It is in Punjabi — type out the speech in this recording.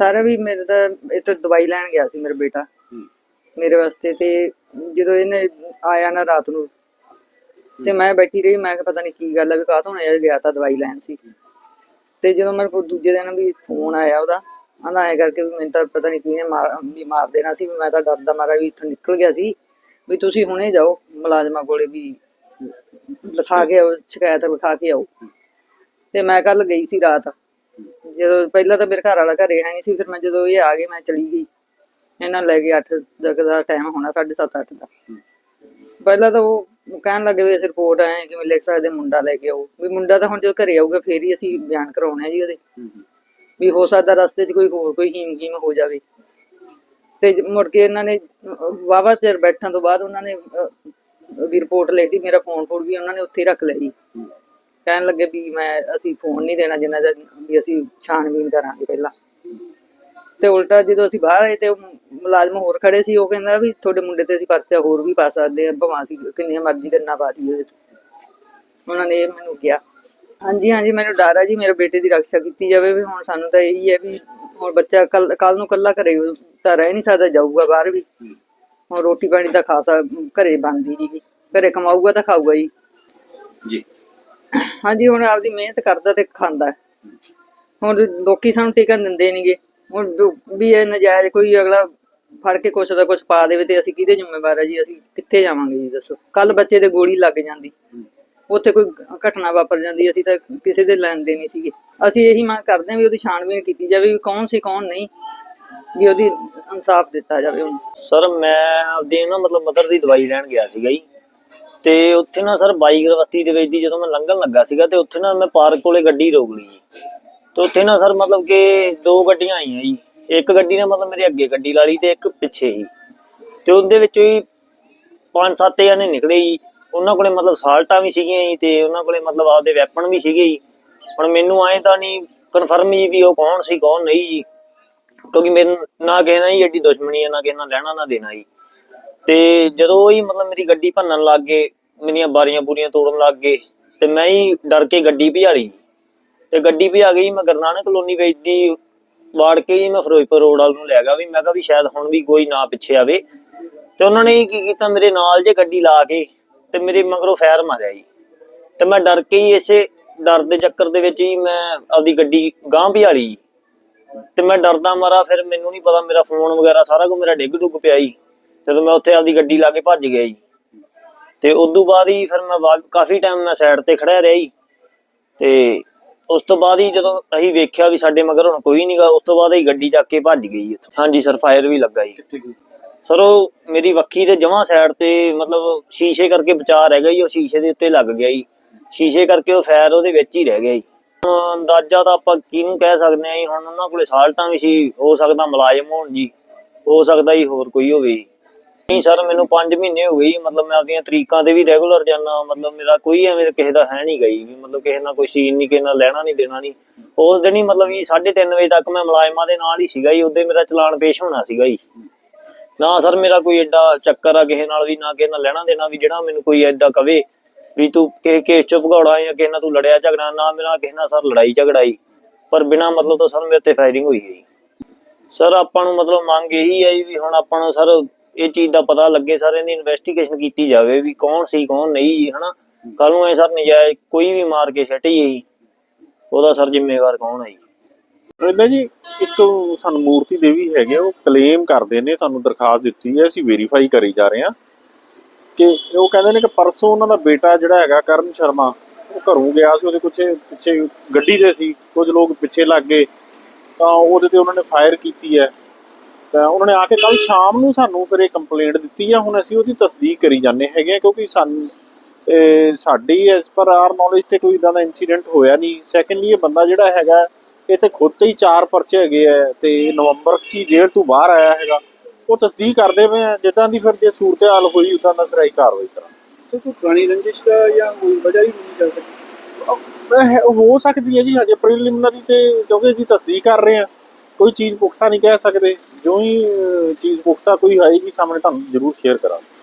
ਸਾਰਾ ਵੀ ਮੇਰੇ ਤਾਂ ਇਹ ਤੋਂ ਦਵਾਈ ਲੈਣ ਗਿਆ ਸੀ ਮੇਰਾ ਬੇਟਾ। ਮੇਰੇ ਵਾਸਤੇ ਤੇ ਜਦੋਂ ਇਹਨੇ ਆਇਆ ਨਾ ਰਾਤ ਨੂੰ ਤੇ ਮੈਂ ਬੈਠੀ ਰਹੀ ਮੈਂ ਕਿਹਾ ਪਤਾ ਨਹੀਂ ਕੀ ਗੱਲ ਹੈ ਵੀ ਕਾਹਤੋਂ ਆਇਆ ਗਿਆ ਤਾਂ ਦਵਾਈ ਲੈਣ ਸੀ। ਤੇ ਜਦੋਂ ਮੇਰੇ ਕੋਲ ਦੂਜੇ ਦਿਨ ਵੀ ਫੋਨ ਆਇਆ ਉਹਦਾ ਆਂਦਾ ਐ ਕਰਕੇ ਵੀ ਮੈਨੂੰ ਤਾਂ ਪਤਾ ਨਹੀਂ ਕਿਹਨੇ ਮਾਰ ਵੀ ਮਾਰ ਦੇਣਾ ਸੀ ਵੀ ਮੈਂ ਤਾਂ ਡਰਦਾ ਮਾਰਾ ਵੀ ਇੱਥੋਂ ਨਿਕਲ ਗਿਆ ਸੀ ਵੀ ਤੁਸੀਂ ਹੁਣੇ ਜਾਓ ਮੁਲਾਜ਼ਮਾਂ ਕੋਲੇ ਵੀ ਲਿਖਾ ਕੇ ਆਓ ਸ਼ਿਕਾਇਤ ਲਿਖਾ ਕੇ ਆਓ। ਤੇ ਮੈਂ ਕੱਲ ਗਈ ਸੀ ਰਾਤ। ਜਦੋਂ ਪਹਿਲਾਂ ਤਾਂ ਮੇਰੇ ਘਰ ਵਾਲਾ ਘਰੇ ਹੈ ਨਹੀਂ ਸੀ ਫਿਰ ਮੈਂ ਜਦੋਂ ਇਹ ਆ ਗਏ ਮੈਂ ਚਲੀ ਗਈ। ਇਹਨਾਂ ਨੂੰ ਲੈ ਕੇ 8 ਤੱਕ ਦਾ ਟਾਈਮ ਹੋਣਾ 7:30 8 ਦਾ। ਪਹਿਲਾਂ ਤਾਂ ਉਹ ਕਹਿਣ ਲੱਗੇ ਵੀ ਅਸੀਂ ਰਿਪੋਰਟ ਆਏ ਕਿਵੇਂ ਲਿਖ ਸਕਦੇ ਮੁੰਡਾ ਲੈ ਕੇ ਆਓ। ਵੀ ਮੁੰਡਾ ਤਾਂ ਹੁਣ ਜਦੋਂ ਘਰੇ ਆਊਗਾ ਫੇਰ ਹੀ ਅਸੀਂ ਬਿਆਨ ਕਰਾਉਣਾ ਜੀ ਉਹਦੇ। ਵੀ ਹੋ ਸਕਦਾ ਰਸਤੇ 'ਚ ਕੋਈ ਹੋਰ ਕੋਈ ਹੀਮ ਕੀਮ ਹੋ ਜਾਵੇ। ਤੇ ਮੁੜ ਕੇ ਇਹਨਾਂ ਨੇ ਵਾਵਾ ਚਿਰ ਬੈਠਣ ਤੋਂ ਬਾਅਦ ਉਹਨਾਂ ਨੇ ਵੀ ਰਿਪੋਰਟ ਲਿਖਦੀ ਮੇਰਾ ਫੋਨ ਫੋਨ ਵੀ ਉਹਨਾਂ ਨੇ ਉੱਥੇ ਰੱਖ ਜੀ। ਕਹਿਣ ਲੱਗੇ ਵੀ ਮੈਂ, ਅਸੀਂ ਫੋਨ ਨਹੀਂ ਦੇਣਾ ਜਿੰਨਾ ਚਿਰ ਵੀ ਅਸੀਂ ਛਾਣਬੀਨ ਕਰਾਂਗੇ ਪਹਿਲਾਂ। ਤੇ ਉਲਟਾ ਜਦੋਂ ਅਸੀਂ ਬਾਹਰ ਆਏ ਤੇ ਮੁਲਾਜ਼ਮ ਹੋਰ ਖੜੇ ਸੀ, ਉਹ ਕਹਿੰਦਾ ਵੀ ਤੁਹਾਡੇ ਮੁੰਡੇ ਤੇ ਅਸੀਂ ਪਰਚਾ ਹੋਰ ਵੀ ਪਾ ਸਕਦੇ ਆ ਭਾਵੇਂ ਅਸੀਂ ਕਿੰਨੀਆਂ ਮਰਜ਼ੀ ਕਰਨਾ ਪਾ ਦਈਏ ਉਹਨਾਂ ਨੇ ਇਹ ਮੈਨੂੰ ਕਿਹਾ। ਹਾਂਜੀ ਹਾਂਜੀ, ਮੈਨੂੰ ਡਰ ਆ ਜੀ, ਮੇਰੇ ਬੇਟੇ ਦੀ ਰੱਖਿਆ ਕੀਤੀ ਜਾਵੇ ਵੀ ਹੁਣ ਸਾਨੂੰ ਤਾਂ ਇਹੀ ਹੈ ਵੀ ਹੁਣ ਬੱਚਾ ਕੱਲ ਕੱਲ ਨੂੰ ਕੱਲਾ ਘਰੇ ਤਾਂ ਰਹਿ ਨਹੀਂ ਸਕਦਾ, ਜਾਊਗਾ ਬਾਹਰ ਵੀ। ਹੁਣ ਰੋਟੀ ਪਾਣੀ ਤਾਂ ਖਾਸਾ ਘਰੇ ਬਣਦੀ ਨਹੀਂ ਘਰੇ ਕਮਾਊਗਾ ਤਾਂ ਖਾਊਗਾ ਜੀ ਜੀ। ਹਾਂਜੀ, ਹੁਣ ਆਪਦੀ ਮਿਹਨਤ ਕਰਦਾ ਤੇ ਖਾਂਦਾ। ਹੁਣ ਲੋਕੀ ਸਾਨੂੰ ਟਿਕਣ ਦਿੰਦੇ ਨਹੀਂਗੇ ਹੁਣ ਵੀ ਇਹ ਨਜਾਇਜ਼ ਕੋਈ ਅਗਲਾ ਫੜ ਕੇ ਕੁਛ ਦਾ ਕੁਛ ਪਾ ਦੇਵੇ ਤੇ ਅਸੀਂ ਕਿਹਦੇ ਜ਼ਿੰਮੇਵਾਰ ਆ ਜੀ? ਅਸੀਂ ਕਿੱਥੇ ਜਾਵਾਂਗੇ ਜੀ, ਦੱਸੋ? ਕੱਲ ਬੱਚੇ ਦੇ ਗੋਲੀ ਲੱਗ ਜਾਂਦੀ। ਉੱਥੇ ਕੋਈ ਘਟਨਾ ਵਾਪਰ ਜਾਂਦੀ, ਅਸੀਂ ਤਾਂ ਕਿਸੇ ਦੇ ਲੈਣ ਦੇ ਨਹੀਂ ਸੀਗੇ। ਅਸੀਂ ਇਹੀ ਮੰਗ ਕਰਦੇ ਹਾਂ ਵੀ ਉਹਦੀ ਛਾਣਬੀਨ ਕੀਤੀ ਜਾਵੇ ਵੀ ਕੌਣ ਸੀ, ਕੌਣ ਨਹੀਂ, ਵੀ ਉਹਦੀ ਇਨਸਾਫ ਦਿੱਤਾ ਜਾਵੇ ਸਰ, ਮੈਂ ਆਪਦੀ ਨਾ ਮਤਲਬ ਮਦਰ ਦੀ ਦਵਾਈ ਲੈਣ ਗਿਆ ਸੀਗਾ ਜੀ। ਤੇ ਉੱਥੇ ਨਾ ਸਰ ਬਾਈਕ ਰਵਸਤੀ ਦੇ ਵਿੱਚ ਦੀ ਜਦੋਂ ਮੈਂ ਲੰਘਣ ਲੱਗਾ ਸੀਗਾ ਤੇ ਉੱਥੇ ਨਾ ਮੈਂ ਪਾਰਕ ਕੋਲੇ ਗੱਡੀ ਰੋਕ ਲਈ ਜੀ। ਤੇ ਉੱਥੇ ਨਾ ਸਰ ਮਤਲਬ ਕਿ ਦੋ ਗੱਡੀਆਂ ਆਈਆਂ ਜੀ। ਇੱਕ ਗੱਡੀ ਨੇ ਮਤਲਬ ਮੇਰੇ ਅੱਗੇ ਗੱਡੀ ਲਾ ਲਈ ਤੇ ਇੱਕ ਪਿੱਛੇ ਹੀ ਤੇ ਉਹਦੇ ਵਿੱਚੋਂ ਹੀ ਪੰਜ ਸੱਤ ਜਣੇ ਨਿਕਲੇ ਜੀ। ਉਹਨਾਂ ਕੋਲੇ ਮਤਲਬ ਸਾਲਟਾਂ ਵੀ ਸੀਗੀਆਂ ਜੀ ਤੇ ਉਹਨਾਂ ਕੋਲੇ ਮਤਲਬ ਆਪਦੇ ਵੈਪਨ ਵੀ ਸੀਗੇ ਜੀ। ਹੁਣ ਮੈਨੂੰ ਐਂ ਤਾਂ ਨਹੀਂ ਕਨਫਰਮ ਜੀ ਵੀ ਉਹ ਕੌਣ ਸੀ, ਕੌਣ ਨਹੀਂ ਜੀ। ਕਿਉਂਕਿ ਮੇਰੇ ਨਾ ਕਹਿਣਾ ਨਾਲ ਹੀ ਐਡੀ ਦੁਸ਼ਮਣੀ ਹੈ ਨਾ ਕਿਸੇ ਨਾਲ ਲੈਣਾ ਨਾ ਦੇਣਾ ਜੀ। ਤੇ ਜਦੋਂ ਹੀ ਮਤਲਬ ਮੇਰੀ ਗੱਡੀ ਭੰਨਣ ਲੱਗ ਗਏ, ਮੇਰੀਆਂ ਬਾਰੀਆਂ ਬੂਰੀਆਂ ਤੋੜਨ ਲੱਗ ਗਏ ਤੇ ਮੈਂ ਹੀ ਡਰ ਕੇ ਗੱਡੀ ਭਜਾ ਲਈ ਤੇ ਗੱਡੀ ਭਜਾ ਗਈ ਮੈਂ ਗੁਰਨਾਨਕ ਕਲੋਨੀ ਵੇਚਦੀ ਵਾੜ ਕੇ ਹੀ ਮੈਂ ਫਿਰੋਜ਼ਪੁਰ ਰੋਡ ਵੱਲ ਨੂੰ ਲੈ ਗਿਆ ਵੀ ਮੈਂ ਕਿਹਾ ਵੀ ਸ਼ਾਇਦ ਹੁਣ ਵੀ ਕੋਈ ਨਾ ਪਿੱਛੇ ਆਵੇ। ਤੇ ਉਹਨਾਂ ਨੇ ਕੀ ਕੀਤਾ ਮੇਰੇ ਨਾਲ ਜੇ ਗੱਡੀ ਲਾ ਕੇ ਤੇ ਮੇਰੇ ਮਗਰੋਂ ਫਾਇਰ ਮਾਰਿਆ ਜੀ। ਤੇ ਮੈਂ ਡਰ ਕੇ ਹੀ ਇਸੇ ਡਰ ਦੇ ਚੱਕਰ ਦੇ ਵਿੱਚ ਹੀ ਮੈਂ ਆਪਦੀ ਗੱਡੀ ਗਾਂਹ ਭਜਾਲੀ। ਤੇ ਮੈਂ ਡਰਦਾ ਮਾਰਾ ਫਿਰ ਮੈਨੂੰ ਨਹੀਂ ਪਤਾ ਮੇਰਾ ਫੋਨ ਵਗੈਰਾ ਸਾਰਾ ਕੁਝ ਮੇਰਾ ਡਿੱਗ ਡੁੱਗ ਪਿਆ ਜੀ। ਜਦੋਂ ਮੈਂ ਉੱਥੇ ਆਪਦੀ ਗੱਡੀ ਲਾ ਕੇ ਭੱਜ ਗਿਆ ਜੀ। ਤੇ ਉਦੋਂ ਬਾਅਦ ਹੀ ਫਿਰ ਮੈਂ ਕਾਫੀ ਟਾਈਮ ਮੈਂ ਸਾਈਡ ਤੇ ਖੜਿਆ ਰਿਹਾ ਜੀ। ਤੇ ਉਸ ਤੋਂ ਬਾਅਦ ਹੀ ਜਦੋਂ ਅਸੀਂ ਵੇਖਿਆ ਵੀ ਸਾਡੇ ਮਗਰ ਹੁਣ ਕੋਈ ਨਹੀਂਗਾ ਉਸ ਤੋਂ ਬਾਅਦ ਹੀ ਗੱਡੀ ਚੱਕ ਕੇ ਭੱਜ ਗਈ ਇੱਥੋਂ। ਹਾਂਜੀ ਸਰ ਫਾਇਰ ਵੀ ਲੱਗਾ ਜੀ। ਸਰ ਉਹ ਮੇਰੀ ਵੱਖੀ ਤੇ ਜਮਾਂ ਸਾਈਡ ਤੇ ਮਤਲਬ ਸ਼ੀਸ਼ੇ ਕਰਕੇ ਬਚਾ ਰਹਿ ਗਿਆ ਜੀ ਉਹ ਸ਼ੀਸ਼ੇ ਦੇ ਉੱਤੇ ਲੱਗ ਗਿਆ ਜੀ। ਸ਼ੀਸ਼ੇ ਕਰਕੇ ਉਹ ਫਾਇਰ ਉਹਦੇ ਵਿੱਚ ਹੀ ਰਹਿ ਗਿਆ ਜੀ। ਅੰਦਾਜ਼ਾ ਤਾਂ ਆਪਾਂ ਕਿਹਨੂੰ ਕਹਿ ਸਕਦੇ ਆ ਜੀ ਹੁਣ ਉਹਨਾਂ ਕੋਲੇ ਸਾਲਟਾਂ ਵੀ ਸੀ ਹੋ ਸਕਦਾ ਮੁਲਾਜ਼ਮ ਹੋਣ ਜੀ ਹੋ ਸਕਦਾ ਜੀ ਹੋਰ ਕੋਈ ਹੋਵੇ ਜੀ। ਨਹੀਂ ਸਰ, ਮੈਨੂੰ 5 ਮਹੀਨੇ ਹੋ ਗਏ ਜੀ। ਮਤਲਬ ਮੈਂ ਆਪਦੀਆਂ ਤਰੀਕਾਂ ਤੇ ਵੀ ਰੈਗੂਲਰ ਜਾਣਾ ਮਤਲਬ ਮੇਰਾ ਕੋਈ ਐਵੇਂ ਕਿਸੇ ਦਾ ਹੈ ਨਹੀਂ ਗਈ। ਵੀ ਮਤਲਬ ਕਿਸੇ ਨਾਲ ਕੋਈ ਸੀਨ ਨਹੀਂ, ਕਿਸੇ ਨਾਲ ਲੈਣਾ ਨਹੀਂ, ਦੇਣਾ ਨਹੀਂ। ਉਸ ਦਿਨ ਹੀ ਮਤਲਬ ਜੀ 3:30 ਵਜੇ ਤੱਕ ਮੈਂ ਮੁਲਾਜ਼ਮਾਂ ਦੇ ਨਾਲ ਹੀ ਸੀਗਾ ਜੀ। ਉਹਦੇ ਮੇਰਾ ਚਲਾਨ ਪੇਸ਼ ਹੋਣਾ ਸੀਗਾ ਜੀ। ਨਾ ਸਰ, ਮੇਰਾ ਕੋਈ ਐਡਾ ਚੱਕਰ ਆ ਕਿਸੇ ਨਾਲ ਵੀ, ਨਾ ਕਿਸੇ ਨਾਲ ਲੈਣਾ ਦੇਣਾ ਵੀ, ਜਿਹੜਾ ਮੈਨੂੰ ਕੋਈ ਐਡਾ ਕਵੇ ਵੀ ਤੂੰ ਕਿਸੇ ਕੇਸ ਚ ਭਗੌੜਾ ਜਾਂ ਕਿਸੇ ਨਾਲ ਤੂੰ ਲੜਿਆ ਝਗੜਾ, ਨਾ ਮੇਰਾ ਕਿਸੇ ਨਾਲ ਸਰ ਲੜਾਈ ਝਗੜਾਈ ਪਰ ਬਿਨਾ ਮਤਲਬ ਤੋਂ ਸਰ ਮੇਰੇ ਤੇ ਫਾਇਰਿੰਗ ਹੋਈ ਹੈ ਸਰ, ਆਪਾਂ ਨੂੰ ਮਤਲਬ ਮੰਗ ਇਹੀ ਹੈ ਵੀ ਹੁਣ ਆਪਾਂ ਨੂੰ ਸਰ ਇਹ ਚੀਜ਼ ਦਾ ਪਤਾ ਲੱਗੇ ਸਰ, ਇਹਦੀ ਇਨਵੈਸਟੀਗੇਸ਼ਨ ਕੀਤੀ ਜਾਵੇ ਵੀ ਕੌਣ ਸੀ ਕੌਣ ਨਹੀਂ ਜੀ, ਹਨਾ? ਕੱਲ ਨੂੰ ਇਹ ਸਰ ਨਜਾਇਜ਼ ਕੋਈ ਵੀ ਮਾਰ ਕੇ ਛੱਟੇ ਜੀ ਉਹਦਾ ਸਰ ਜ਼ਿੰਮੇਵਾਰ ਕੌਣ ਹੈ ਜੀ? ਕਹਿੰਦਾ ਜੀ ਇੱਕ ਸਾਨੂੰ ਮੂਰਤੀ ਦੇਵੀ ਹੈਗੇ ਉਹ ਕਲੇਮ ਕਰਦੇ ਨੇ, ਸਾਨੂੰ ਦਰਖਾਸਤ ਦਿੱਤੀ ਹੈ, ਅਸੀਂ ਵੈਰੀਫਾਈ ਕਰੀ ਜਾ ਰਹੇ ਹਾਂ। ਕਿ ਉਹ ਕਹਿੰਦੇ ਨੇ ਕਿ ਪਰਸੋਂ ਉਹਨਾਂ ਦਾ ਬੇਟਾ ਜਿਹੜਾ ਹੈਗਾ, ਕਰਨ ਸ਼ਰਮਾ, ਉਹ ਘਰੋਂ ਗਿਆ ਸੀ, ਉਹਦੇ ਕੁਛ ਪਿੱਛੇ ਗੱਡੀ ਦੇ ਸੀ, ਕੁਝ ਲੋਕ ਪਿੱਛੇ ਲੱਗ ਗਏ। ਤਾਂ ਉਹਦੇ ਤੇ ਉਹਨਾਂ ਨੇ ਫਾਇਰ ਕੀਤੀ ਹੈ। ਤਾਂ ਉਹਨਾਂ ਨੇ ਆ ਕੇ ਕੱਲ ਸ਼ਾਮ ਨੂੰ ਸਾਨੂੰ ਫਿਰ ਇਹ ਕੰਪਲੇਂਟ ਦਿੱਤੀ ਆ। ਹੁਣ ਅਸੀਂ ਉਹਦੀ ਤਸਦੀਕ ਕਰੀ ਜਾਂਦੇ ਹੈਗੇ ਆ ਕਿਉਂਕਿ ਸਾਨੂੰ ਸਾਡੀ ਐਸ ਪਰ ਆਰ ਨੌਲੇਜ ਤੇ ਕੋਈ ਇਦਾਂ ਦਾ ਇਨਸੀਡੈਂਟ ਹੋਇਆ ਨਹੀਂ। ਸੈਕੰਡਲੀ ਇਹ ਬੰਦਾ ਜਿਹੜਾ ਹੈਗਾ ਇੱਥੇ ਖੁਦ ਤੇ ਹੀ ਚਾਰ ਪਰਚੇ ਹੈਗੇ ਆ ਤੇ ਨਵੰਬਰ ਹੀ ਜੇਲ੍ਹ ਤੋਂ ਬਾਹਰ ਆਇਆ ਹੈਗਾ। ਉਹ ਤਸਦੀਕ ਕਰਦੇ ਪਏ ਆ। ਜਿੱਦਾਂ ਦੀ ਫਿਰ ਜੇ ਸੂਰਤ-ਹਾਲ ਹੋਈ ਉਦਾਂ ਦਾ ਫਿਰ ਕਾਰਵਾਈ ਕਰਾਂਗੇ। ਤੇ ਕੋਈ ਪੁਰਾਣੀ ਰੰਜਿਸ਼ ਦਾ ਜਾਂ ਕੋਈ ਵਜ੍ਹਾ ਹੀ ਨਹੀਂ ਚੱਲ ਸਕਦੀ ਹੋ ਸਕਦੀ ਹੈ ਜੀ। ਹਜੇ ਪ੍ਰੀਲਿਮਿਨਰੀ ਤੇ ਕਿਉਂਕਿ ਜੀ ਤਸਦੀਕ ਕਰ ਰਹੇ ਆ। ਕੋਈ ਚੀਜ਼ ਪੁਖਤਾ ਨਹੀਂ ਕਹਿ ਸਕਦੇ। ਜੋ ਹੀ ਚੀਜ਼ ਪੁਖਤਾ ਕੋਈ ਆਏਗੀ, ਸਾਹਮਣੇ ਤੁਹਾਨੂੰ ਜ਼ਰੂਰ ਸ਼ੇਅਰ ਕਰਾਂਗੇ।